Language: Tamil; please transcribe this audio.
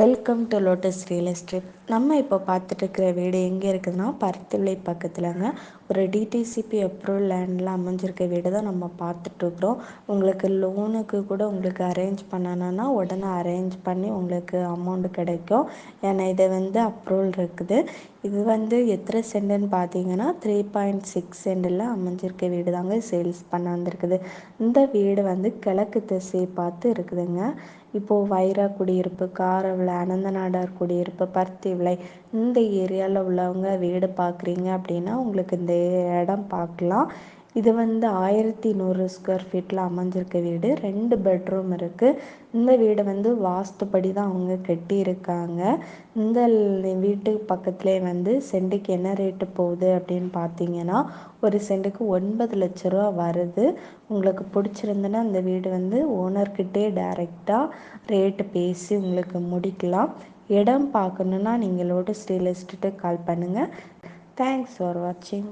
Welcome to Lotus real estate நம்ம இப்போ பார்த்துட்ருக்கிற வீடு எங்கே இருக்குதுன்னா பருத்திவிலை பக்கத்துலங்க. ஒரு டிடிசிபி அப்ரூவல் லேண்டில் அமைஞ்சிருக்க வீடு தான் நம்ம பார்த்துட்ருக்குறோம் உங்களுக்கு லோனுக்கு கூட உங்களுக்கு அரேஞ்ச் பண்ணணும்னா உடனே அரேஞ்ச் பண்ணி உங்களுக்கு அமௌண்ட் கிடைக்கும். ஏன்னா இது வந்து அப்ரூவல் இருக்குது. இது வந்து எத்தனை சென்டுன்னு பார்த்தீங்கன்னா த்ரீ பாயிண்ட் சிக்ஸ் சென்டில் அமைஞ்சிருக்க வீடு தாங்க சேல்ஸ் பண்ண வந்திருக்குது. இந்த வீடு வந்து கிழக்கு திசையை பார்த்து இருக்குதுங்க. இப்போது வைரா குடியிருப்பு அனந்த அனந்தநாடார் குடியிருப்பு பருத்திவிளை இந்த ஏரியாவில் உள்ளவங்க வீடு பார்க்குறீங்க அப்படின்னா உங்களுக்கு இந்த இடம் பார்க்கலாம் இது வந்து ஆயிரத்தி நூறு ஸ்கொயர் ஃபீட்டில் அமைஞ்சிருக்க வீடு. ரெண்டு பெட்ரூம் இருக்குது இந்த வீடு வந்து வாஸ்துப்படி தான் அவங்க கட்டியிருக்காங்க. இந்த வீட்டுக்கு பக்கத்துலேயே வந்து சென்ட்டுக்கு என்ன ரேட்டு போகுது அப்படின்னு பார்த்தீங்கன்னா ஒரு செண்டுக்கு ஒன்பது லட்ச ரூபா வருது. உங்களுக்கு பிடிச்சிருந்துன்னா இந்த வீடு வந்து ஓனர்கிட்டே டைரெக்டாக ரேட்டு பேசி உங்களுக்கு முடிக்கலாம். இடம் பார்க்கணுன்னா நீங்கள் லோட்டஸ் எஸ்டேட்டுக்கு கால் பண்ணுங்கள் தேங்க்ஸ் ஃபார் வாட்சிங்